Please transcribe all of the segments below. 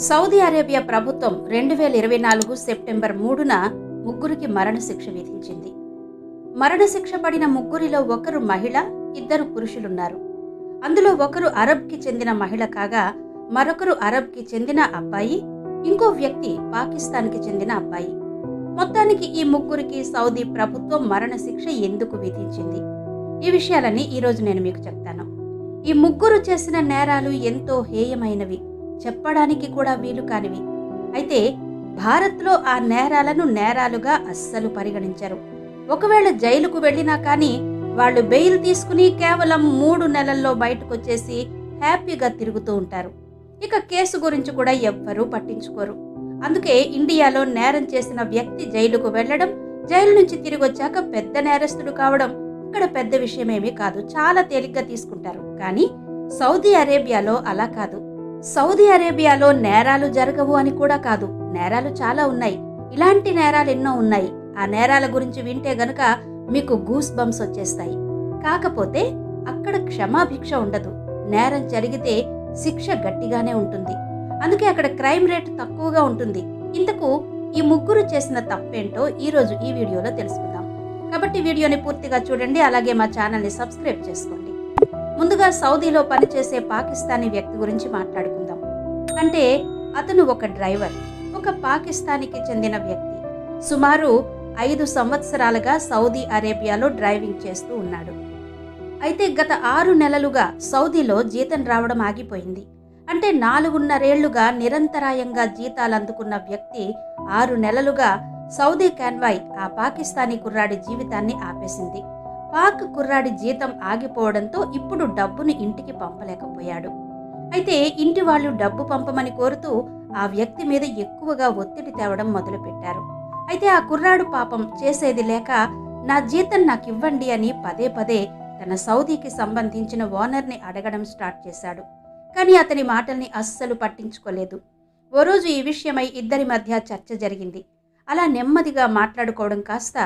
Saudi Arabia ప్రభుత్వం రెండు వేల ఇరవై నాలుగు సెప్టెంబర్ మూడున ముగ్గురికి మరణశిక్ష విధించింది. మరణశిక్ష పడిన ముగ్గురిలో ఒకరు మహిళ ఇద్దరు పురుషులున్నారు. అందులో ఒకరు అరబ్కి చెందిన మహిళ కాగా మరొకరు అరబ్కి చెందిన అబ్బాయి ఇంకో వ్యక్తి పాకిస్తాన్కి చెందిన అబ్బాయి. మొత్తానికి ఈ ముగ్గురికి సౌదీ ప్రభుత్వం మరణశిక్ష ఎందుకు విధించింది? ఈ విషయాలని ఈరోజు నేను మీకు చెప్తాను. ఈ ముగ్గురు చేసిన నేరాలు ఎంతో హేయమైనవి. చెప్పడానికి కూడా వీలు కానివి. అయితే భారత్లో ఆ నేరాలను నేరాలుగా అస్సలు పరిగణించరు. ఒకవేళ జైలుకు వెళ్ళినా కానీ వాళ్ళు బెయిల్ తీసుకుని కేవలం మూడు నెలల్లో బయటకు వచ్చేసి హ్యాపీగా తిరుగుతూ ఉంటారు. ఇక కేసు గురించి కూడా ఎవ్వరూ పట్టించుకోరు. అందుకే ఇండియాలో నేరం చేసిన వ్యక్తి జైలుకు వెళ్ళడం జైలు నుంచి తిరిగి వచ్చాక పెద్ద నేరస్తుడు కావడం ఇక్కడ పెద్ద విషయమేమీ కాదు. చాలా తేలిగ్గా తీసుకుంటారు. కానీ సౌదీ అరేబియాలో అలా కాదు. సౌదీ అరేబియాలో నేరాలు జరగవు అని కూడా కాదు. నేరాలు చాలా ఉన్నాయి. ఇలాంటి నేరాలు ఎన్నో ఉన్నాయి. ఆ నేరాల గురించి వింటే గనుక మీకు గూస్ బంప్స్ వచ్చేస్తాయి. కాకపోతే అక్కడ క్షమాభిక్ష ఉండదు. నేరం జరిగితే శిక్ష గట్టిగానే ఉంటుంది. అందుకే అక్కడ క్రైమ్ రేట్ తక్కువగా ఉంటుంది. ఇంతకు ఈ ముగ్గురు చేసిన తప్పేంటో ఈరోజు ఈ వీడియోలో తెలుసుకుందాం. కాబట్టి వీడియోని పూర్తిగా చూడండి. అలాగే మా ఛానల్ని సబ్స్క్రైబ్ చేసుకోండి. ముందుగా సౌదీలో పనిచేసే పాకిస్తానీ వ్యక్తి గురించి మాట్లాడుకుందాం. అంటే అతను ఒక డ్రైవర్ ఒక పాకిస్తానీకి చెందిన వ్యక్తి. సుమారు ఐదు సంవత్సరాలుగా సౌదీ అరేబియాలో డ్రైవింగ్ చేస్తూ ఉన్నాడు. అయితే గత ఆరు నెలలుగా సౌదీలో జీతం రావడం ఆగిపోయింది. అంటే నాలుగున్నరేళ్ళుగా నిరంతరాయంగా జీతాలు అందుకున్న వ్యక్తి ఆరు నెలలుగా సౌదీ కాన్వాయ్ ఆ పాకిస్తానీ కుర్రాడి జీవితాన్ని ఆపేసింది. పాక్ కుర్రాడి జీతం ఆగిపోవడంతో ఇప్పుడు డబ్బును ఇంటికి పంపలేకపోయాడు. అయితే ఇంటి వాళ్ళు డబ్బు పంపమని కోరుతూ ఆ వ్యక్తి మీద ఎక్కువగా ఒత్తిడి తేవడం మొదలుపెట్టారు. అయితే ఆ కుర్రాడు పాపం చేసేది లేక నా జీతం నాకు ఇవ్వండి అని పదే పదే తన సౌదీకి సంబంధించిన ఓనర్ని అడగడం స్టార్ట్ చేశాడు. కానీ అతని మాటల్ని అస్సలు పట్టించుకోలేదు. ఓ రోజు ఈ విషయమై ఇద్దరి మధ్య చర్చ జరిగింది. అలా నెమ్మదిగా మాట్లాడుకోవడం కాస్త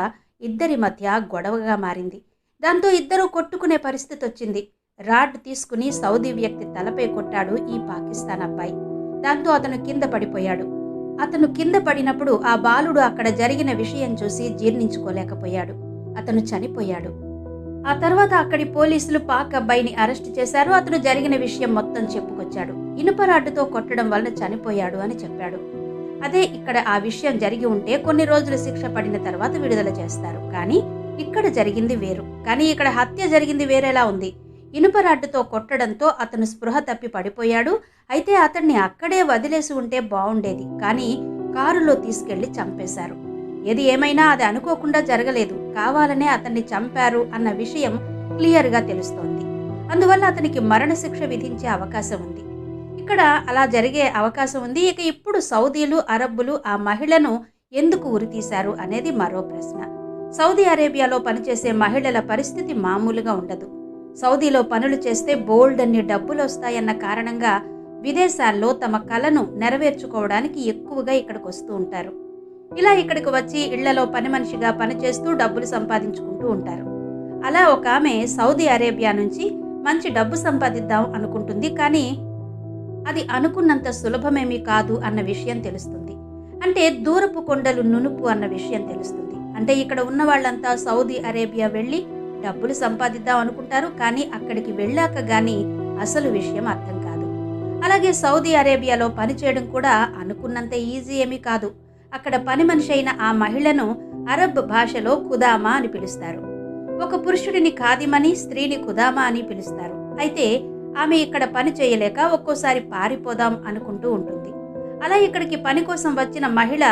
ఇద్దరి మధ్య గొడవగా మారింది. దాంతో ఇద్దరూ కొట్టుకునే పరిస్థితి వచ్చింది రాడ్ తీసుకుని సౌదీ వ్యక్తి తలపై కొట్టాడు ఈ పాకిస్తాన్ అబ్బాయి. దాంతో అతను కింద పడిపోయాడు. అతను కింద పడినప్పుడు ఆ బాలుడు అక్కడ జరిగిన విషయం చూసి జీర్ణించుకోలేకపోయాడు. అతను చనిపోయాడు. ఆ తర్వాత అక్కడి పోలీసులు పాక్ అబ్బాయిని అరెస్ట్ చేశారు. అతను జరిగిన విషయం మొత్తం చెప్పుకొచ్చాడు. ఇనుప రాడ్డుతో కొట్టడం వలన చనిపోయాడు అని చెప్పాడు. అదే ఇక్కడ ఆ విషయం జరిగి ఉంటే కొన్ని రోజులు శిక్ష పడిన తర్వాత విడుదల చేస్తారు. కానీ ఇక్కడ జరిగింది వేరు. కానీ ఇక్కడ హత్య జరిగింది వేరేలా ఉంది. ఇనుప రాడ్డుతో కొట్టడంతో అతను స్పృహ తప్పి పడిపోయాడు. అయితే అతన్ని అక్కడే వదిలేసి ఉంటే బాగుండేది కానీ కారులో తీసుకెళ్ళి చంపేశారు. ఏది ఏమైనా అది అనుకోకుండా జరగలేదు. కావాలనే అతన్ని చంపారు అన్న విషయం క్లియర్గా తెలుస్తోంది. అందువల్ల అతనికి మరణశిక్ష విధించే అవకాశం ఉంది. ఇక్కడ అలా జరిగే అవకాశం ఉంది. ఇక ఇప్పుడు సౌదీలు అరబ్బులు ఆ మహిళను ఎందుకు ఉరితీశారు అనేది మరో ప్రశ్న. సౌదీ అరేబియాలో పనిచేసే మహిళల పరిస్థితి మామూలుగా ఉండదు. సౌదీలో పనులు చేస్తే బోల్డ్ అన్ని డబ్బులు వస్తాయన్న కారణంగా విదేశాల్లో తమ కలను నెరవేర్చుకోవడానికి ఎక్కువగా ఇక్కడికి వస్తూ ఉంటారు. ఇలా ఇక్కడికి వచ్చి ఇళ్ళలో పని మనిషిగా పనిచేస్తూ డబ్బులు సంపాదించుకుంటూ ఉంటారు. అలా ఒక ఆమె సౌదీ అరేబియా నుంచి మంచి డబ్బు సంపాదిద్దాం అనుకుంటుంది కానీ అది అనుకున్నంత సులభమేమీ కాదు అన్న విషయం తెలుస్తుంది. అంటే దూరపు కొండలు నునుపు అన్న విషయం తెలుస్తుంది. అంటే ఇక్కడ ఉన్న వాళ్ళంతా సౌదీ అరేబియా వెళ్ళి డబ్బులు సంపాదిద్దాం అనుకుంటారు కానీ అక్కడికి వెళ్ళాక గానీ అసలు విషయం అర్థం కాదు. అలాగే సౌదీ అరేబియాలో పనిచేయడం కూడా అనుకున్నంత ఈజీ ఏమీ కాదు. అక్కడ పని మనిషి అయిన ఆ మహిళను అరబ్ భాషలో ఖుదామా అని పిలుస్తారు. ఒక పురుషుడిని ఖాదిమని స్త్రీని ఖుదామా అని పిలుస్తారు. అయితే ఆమె ఇక్కడ పని చేయలేక ఒక్కోసారి పారిపోదాం అనుకుంటూ ఉంటుంది. అలా ఇక్కడికి పని కోసం వచ్చిన మహిళ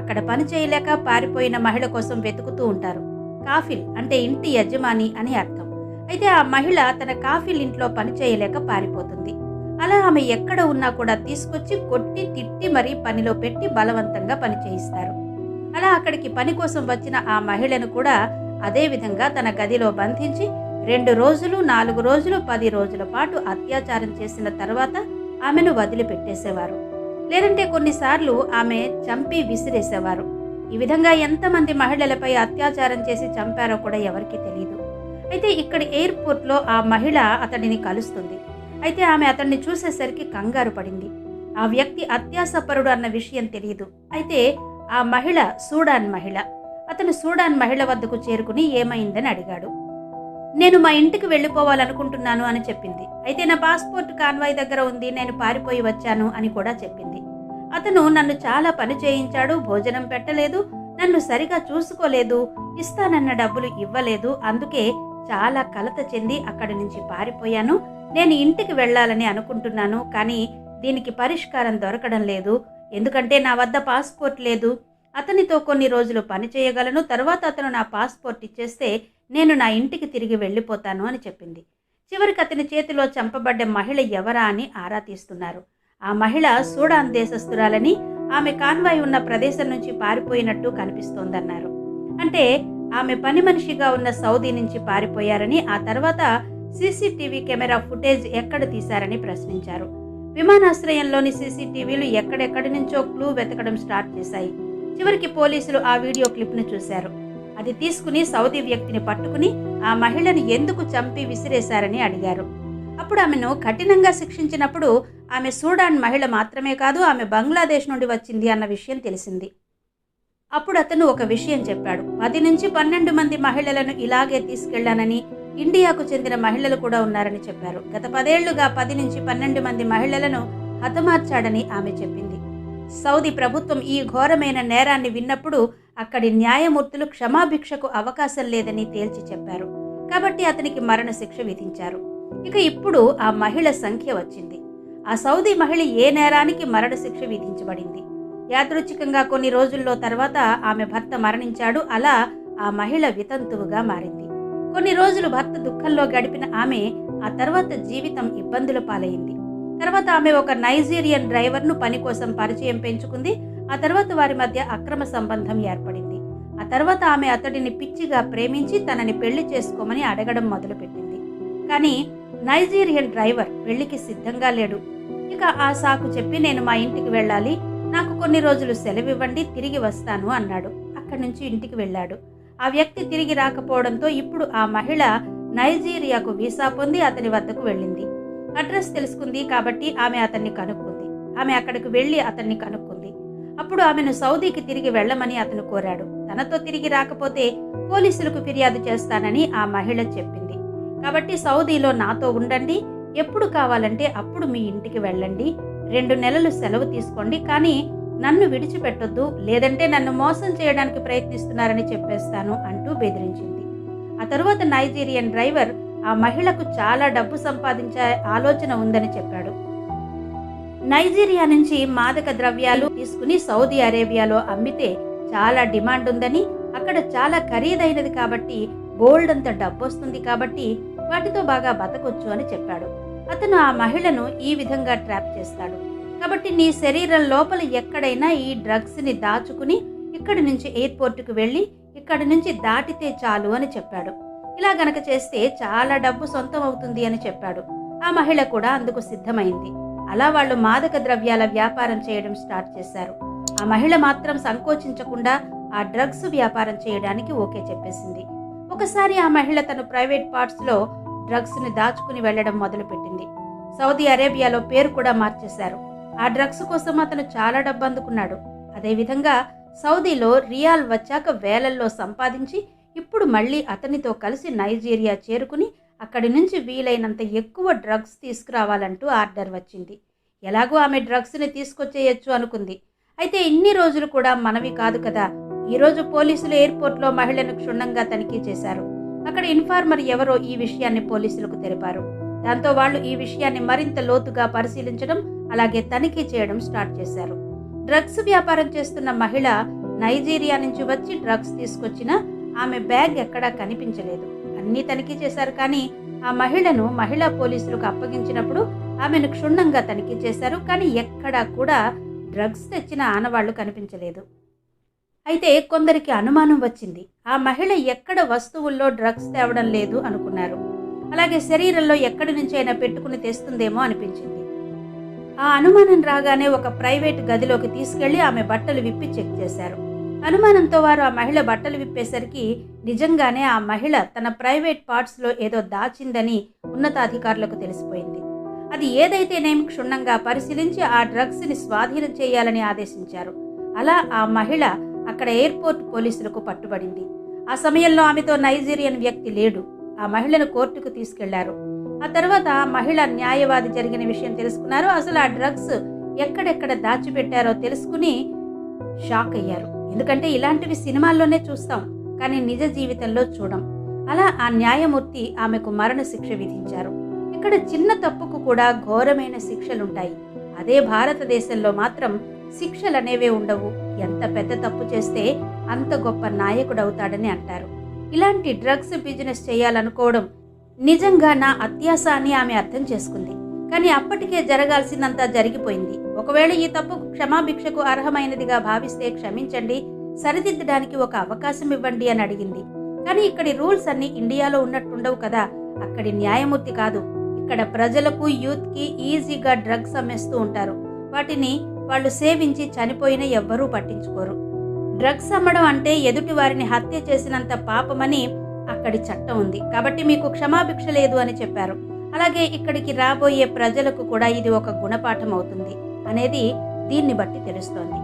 అక్కడ పని చేయలేక పారిపోయిన మహిళ కోసం వెతుకుతూ ఉంటారు. కాఫిల్ అంటే ఇంటి యజమాని అని అర్థం. అయితే ఆ మహిళ తన కాఫిల్ ఇంట్లో పని చేయలేక పారిపోతుంది. అలా ఆమె ఎక్కడ ఉన్నా కూడా తీసుకొచ్చి కొట్టి తిట్టి మరీ పనిలో పెట్టి బలవంతంగా పని చేయిస్తారు. అలా అక్కడికి పని కోసం వచ్చిన ఆ మహిళను కూడా అదే విధంగా తన గదిలో బంధించి రెండు రోజులు నాలుగు రోజులు పది రోజుల పాటు అత్యాచారం చేసిన తర్వాత ఆమెను వదిలిపెట్టేసేవారు. లేదంటే కొన్నిసార్లు ఆమె చంపి విసిరేసేవారు. ఈ విధంగా ఎంతమంది మహిళలపై అత్యాచారం చేసి చంపారో కూడా ఎవరికీ తెలియదు అయితే ఇక్కడ ఎయిర్పోర్ట్లో ఆ మహిళ అతడిని కలుస్తుంది. అయితే ఆమె అతన్ని చూసేసరికి కంగారు పడింది. ఆ వ్యక్తి అత్యాసపరుడు అన్న విషయం తెలియదు అయితే ఆ మహిళ సూడాన్ మహిళ. అతను సూడాన్ మహిళ వద్దకు చేరుకుని ఏమైందని అడిగాడు. నేను మా ఇంటికి వెళ్ళిపోవాలనుకుంటున్నాను అని చెప్పింది. అయితే నా పాస్పోర్ట్ కాన్వాయ్ దగ్గర ఉంది. నేను పారిపోయి వచ్చాను అని కూడా చెప్పింది. అతను నన్ను చాలా పని చేయించాడు భోజనం పెట్టలేదు నన్ను సరిగా చూసుకోలేదు ఇస్తానన్న డబ్బులు ఇవ్వలేదు అందుకే చాలా కలత చెంది అక్కడి నుంచి పారిపోయాను. నేను ఇంటికి వెళ్ళాలని అనుకుంటున్నాను కానీ దీనికి పరిష్కారం దొరకడం లేదు. ఎందుకంటే నా వద్ద పాస్పోర్ట్ లేదు. అతనితో కొన్ని రోజులు పని చేయగలను తర్వాత అతను నా పాస్పోర్ట్ ఇచ్చేస్తే నేను నా ఇంటికి తిరిగి వెళ్ళిపోతాను అని చెప్పింది. చివరికి అతని చేతిలో చంపబడ్డ మహిళ ఎవరా అని ఆరా తీస్తున్నారు. ఆ మహిళ సూడాన్ దేశస్తురాలని ఆమె కాన్వాయ్ ఉన్న ప్రదేశం నుంచి పారిపోయినట్టు కనిపిస్తోందన్నారు. అంటే ఆమె పని మనిషిగా ఉన్న సౌదీ నుంచి పారిపోయారని ఆ తర్వాత సీసీటీవీ కెమెరా ఫుటేజ్ ఎక్కడ తీశారని ప్రశ్నించారు. విమానాశ్రయంలోని సీసీటీవీలు ఎక్కడెక్కడి నుంచో క్లూ వెతకడం స్టార్ట్ చేశాయి. చివరికి పోలీసులు ఆ వీడియో క్లిప్ను చూశారు. అది తీసుకుని సౌదీ వ్యక్తిని పట్టుకుని ఆ మహిళను ఎందుకు చంపి విసిరేశారని అడిగారు. అప్పుడు ఆమెను కఠినంగా శిక్షించినప్పుడు ఆమె సూడాన్ మహిళ మాత్రమే కాదు ఆమె బంగ్లాదేశ్ నుండి వచ్చింది అన్న విషయం తెలిసింది. అప్పుడు అతను ఒక విషయం చెప్పాడు. పది నుంచి పన్నెండు మంది మహిళలను ఇలాగే తీసుకెళ్ళానని ఇండియాకు చెందిన మహిళలు కూడా ఉన్నారని చెప్పారు. గత పదేళ్ళుగా పది నుంచి పన్నెండు మంది మహిళలను హతమార్చాడని ఆమె చెప్పింది. సౌదీ ప్రభుత్వం ఈ ఘోరమైన నేరాన్ని విన్నప్పుడు అక్కడి న్యాయమూర్తులు క్షమాభిక్షకు అవకాశం లేదని తేల్చి చెప్పారు. కాబట్టి అతనికి మరణశిక్ష విధించారు. ఇక ఇప్పుడు ఆ మహిళ సంఖ్య వచ్చింది. ఆ సౌదీ మహిళ ఏ నేరానికి మరణశిక్ష విధించబడింది? యాదృచ్ఛికంగా కొన్ని రోజుల్లో తర్వాత ఆమె భర్త మరణించాడు. అలా ఆ మహిళ వితంతువుగా మారింది. కొన్ని రోజులు భర్త దుఃఖంలో గడిపిన ఆమె ఆ తర్వాత జీవితం ఇబ్బందుల పాలైంది. తర్వాత ఆమె ఒక నైజీరియన్ డ్రైవర్ను పని కోసం పరిచయం పెంచుకుంది. ఆ తర్వాత వారి మధ్య అక్రమ సంబంధం ఏర్పడింది. ఆ తర్వాత ఆమె అతడిని పిచ్చిగా ప్రేమించి తనని పెళ్ళి చేసుకోమని అడగడం మొదలుపెట్టింది. కానీ నైజీరియన్ డ్రైవర్ పెళ్ళికి సిద్ధంగా లేడు. ఇక ఆ సాకు చెప్పి నేను మా ఇంటికి వెళ్ళాలి. నాకు కొన్ని రోజులు సెలవివ్వండి తిరిగి వస్తాను అన్నాడు. అక్కడి నుంచి ఇంటికి వెళ్ళాడు. ఆ వ్యక్తి తిరిగి రాకపోవడంతో ఇప్పుడు ఆ మహిళ నైజీరియాకు వీసా పొంది అతని వద్దకు వెళ్ళింది. అడ్రస్ తెలుసుకుంది కాబట్టి ఆమె అతన్ని కనుక్కుంది. ఆమె అక్కడికి వెళ్ళి అతన్ని కనుక్కుంది. అప్పుడు ఆమెను సౌదీకి తిరిగి వెళ్ళమని అతను కోరాడు. తనతో తిరిగి రాకపోతే పోలీసులకు ఫిర్యాదు చేస్తానని ఆ మహిళ చెప్పింది. కాబట్టి సౌదీలో నాతో ఉండండి. ఎప్పుడు కావాలంటే అప్పుడు మీ ఇంటికి వెళ్ళండి. రెండు నెలలు సెలవు తీసుకోండి. కానీ నన్ను విడిచిపెట్టొద్దు. లేదంటే నన్ను మోసం చేయడానికి ప్రయత్నిస్తున్నారని చెప్పేస్తాను అంటూ బెదిరించింది. ఆ తరువాత నైజీరియన్ డ్రైవర్ ఆ మహిళకు చాలా డబ్బు సంపాదించే ఆలోచన ఉందని చెప్పాడు. నైజీరియా నుంచి మాదక ద్రవ్యాలు తీసుకుని సౌదీ అరేబియాలో అమ్మితే చాలా డిమాండ్ ఉందని అక్కడ చాలా ఖరీదైనది కాబట్టి బోల్డ్ అంత డబ్బు వస్తుంది కాబట్టి వాటితో బాగా బతకొచ్చు అని చెప్పాడు. అతను ఆ మహిళను ఈ విధంగా ట్రాప్ చేస్తాడు. కాబట్టి నీ శరీరం లోపల ఎక్కడైనా ఈ డ్రగ్స్ని దాచుకుని ఇక్కడి నుంచి ఎయిర్పోర్ట్కి వెళ్ళి ఇక్కడి నుంచి దాటితే చాలు అని చెప్పాడు. ఇలా గనక చేస్తే చాలా డబ్బు సొంతం అవుతుంది అని చెప్పాడు. ఆ మహిళ కూడా అందుకు సిద్ధమైంది. అలా వాళ్ళు మాదక ద్రవ్యాల వ్యాపారం చేయడం స్టార్ట్ చేశారు. ఆ మహిళ మాత్రం సంకోచించకుండా ఆ డ్రగ్స్ వ్యాపారం చేయడానికి ఓకే చెప్పేసింది. ఒకసారి ఆ మహిళ తన ప్రైవేట్ పార్ట్స్లో డ్రగ్స్ని దాచుకుని వెళ్ళడం మొదలుపెట్టింది. సౌదీ అరేబియాలో పేరు కూడా మార్చేశారు. ఆ డ్రగ్స్ కోసం అతను చాలా డబ్బు అందుకున్నాడు అదేవిధంగా సౌదీలో రియాల్ వచ్చాక వేలల్లో సంపాదించి ఇప్పుడు మళ్ళీ అతనితో కలిసి నైజీరియా చేరుకుని అక్కడి నుంచి వీలైనంత ఎక్కువ డ్రగ్స్ తీసుకురావాలంటూ ఆర్డర్ వచ్చింది. ఎలాగో ఆమె డ్రగ్స్ని తీసుకొచ్చేయచ్చు అనుకుంది. అయితే ఇన్ని రోజులు కూడా మనవి కాదు కదా. ఈరోజు పోలీసులు ఎయిర్పోర్ట్లో మహిళను క్షుణ్ణంగా తనిఖీ చేశారు. అక్కడ ఇన్ఫార్మర్ ఎవరో ఈ విషయాన్ని పోలీసులకు తెలిపారు. దాంతో వాళ్ళు ఈ విషయాన్ని మరింత లోతుగా పరిశీలించడం అలాగే తనిఖీ చేయడం స్టార్ట్ చేశారు. డ్రగ్స్ వ్యాపారం చేస్తున్న మహిళ నైజీరియా నుంచి వచ్చి డ్రగ్స్ తీసుకొచ్చిన ఆమె బ్యాగ్ ఎక్కడా కనిపించలేదు. అన్నీ తనిఖీ చేశారు కానీ ఆ మహిళను మహిళా పోలీసులకు అప్పగించినప్పుడు ఆమెను క్షుణ్ణంగా తనిఖీ చేశారు కానీ ఎక్కడా కూడా డ్రగ్స్ తెచ్చిన ఆనవాళ్ళు కనిపించలేదు. అయితే కొందరికి అనుమానం వచ్చింది. ఆ మహిళ ఎక్కడ వస్తువుల్లో డ్రగ్స్ తేవడం లేదు అనుకున్నారు. అలాగే శరీరంలో ఎక్కడి నుంచైనా పెట్టుకుని తెస్తుందేమో అనిపించింది. ఆ అనుమానం రాగానే ఒక ప్రైవేట్ గదిలోకి తీసుకెళ్ళి ఆమె బట్టలు విప్పి చెక్ చేశారు. అనుమానంతో వారు ఆ మహిళ బట్టలు విప్పేసరికి నిజంగానే ఆ మహిళ తన ప్రైవేట్ పార్ట్స్లో ఏదో దాచిందని ఉన్నతాధికారులకు తెలిసిపోయింది. అది ఏదైతేనేం క్షుణ్ణంగా పరిశీలించి ఆ డ్రగ్స్ని స్వాధీనం చేయాలని ఆదేశించారు. అలా ఆ మహిళ అక్కడ ఎయిర్పోర్ట్ పోలీసులకు పట్టుబడింది. ఆ సమయంలో ఆమెతో నైజీరియన్ వ్యక్తి లేడు. ఆ మహిళను కోర్టుకు తీసుకెళ్ళారు. ఆ తర్వాత మహిళ న్యాయవాది జరిగిన విషయం తెలుసుకున్నారు. అసలు ఆ డ్రగ్స్ ఎక్కడెక్కడ దాచిపెట్టారో తెలుసుకుని షాక్ అయ్యారు. ఎందుకంటే ఇలాంటివి సినిమాల్లోనే చూస్తాం కానీ నిజ జీవితంలో చూడం. అలా ఆ న్యాయమూర్తి ఆమెకు మరణ శిక్ష విధించారు. ఇక్కడ చిన్న తప్పుకు కూడా ఘోరమైన శిక్షలుంటాయి. అదే భారతదేశంలో మాత్రం శిక్షలనేవే ఉండవు. ఎంత పెద్ద తప్పు చేస్తే అంత గొప్ప నాయకుడవుతాడని అంటారు. ఇలాంటి డ్రగ్స్ బిజినెస్ చేయాలనుకోవడం నిజంగా నా అత్యాస అని ఆమె అర్థం చేసుకుంది. కానీ అప్పటికే జరగాల్సిందంతా జరిగిపోయింది. ఒకవేళ ఈ తప్పు క్షమాభిక్షకు అర్హమైనదిగా భావిస్తే క్షమించండి సరిదిద్దడానికి ఒక అవకాశం ఇవ్వండి అని అడిగింది. కానీ ఇక్కడి రూల్స్ అన్ని ఇండియాలో ఉన్నట్టుండవు కదా. అక్కడి న్యాయమూర్తి కాదు. ఇక్కడ ప్రజలకు యూత్కి ఈజీగా డ్రగ్స్ అమ్మేస్తూ ఉంటారు. వాటిని వాళ్ళు సేవించి చనిపోయిన ఎవ్వరూ పట్టించుకోరు. డ్రగ్స్ అమ్మడం అంటే ఎదుటి వారిని హత్య చేసినంత పాపమని అక్కడి చట్టం ఉంది. కాబట్టి మీకు క్షమాభిక్ష లేదు అని చెప్పారు. అలాగే ఇక్కడికి రాబోయే ప్రజలకు కూడా ఇది ఒక గుణపాఠం అవుతుంది అనేది దీన్ని బట్టి తెలుస్తోంది.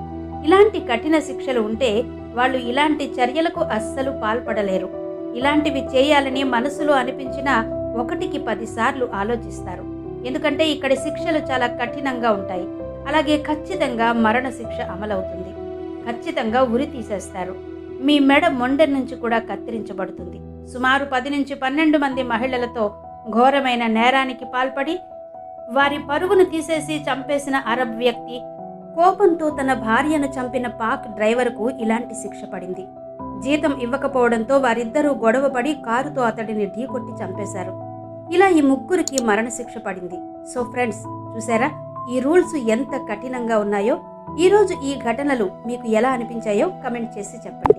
ఇలాంటి కఠిన శిక్షలు ఉంటే వాళ్ళు ఇలాంటి చర్యలకు అస్సలు పాల్పడలేరు. ఇలాంటివి చేయాలని మనసులో అనిపించిన ఒకటికి పదిసార్లు ఆలోచిస్తారు. ఎందుకంటే ఇక్కడ శిక్షలు చాలా కఠినంగా ఉంటాయి. అలాగే ఖచ్చితంగా మరణశిక్ష అమలవుతుంది. ఖచ్చితంగా ఉరి తీసేస్తారు. మీ మెడ మొండె నుంచి కూడా కత్తిరించబడుతుంది. సుమారు పది నుంచి పన్నెండు మంది మహిళలతో ఘోరమైన నేరానికి పాల్పడి వారి పరుగును తీసేసి చంపేసిన అరబ్ వ్యక్తి కోపంతో తన భార్యను చంపిన పాక్ డ్రైవర్కు ఇలాంటి శిక్ష పడింది. జీతం ఇవ్వకపోవడంతో వారిద్దరూ గొడవపడి కారుతో అతడిని ఢీకొట్టి చంపేశారు. ఇలా ఈ ముగ్గురికి మరణశిక్ష పడింది. సో ఫ్రెండ్స్ చూసారా? ఈ రూల్స్ ఎంత కఠినంగా ఉన్నాయో ఈరోజు ఈ ఘటనలు మీకు ఎలా అనిపించాయో కమెంట్ చేసి చెప్పండి.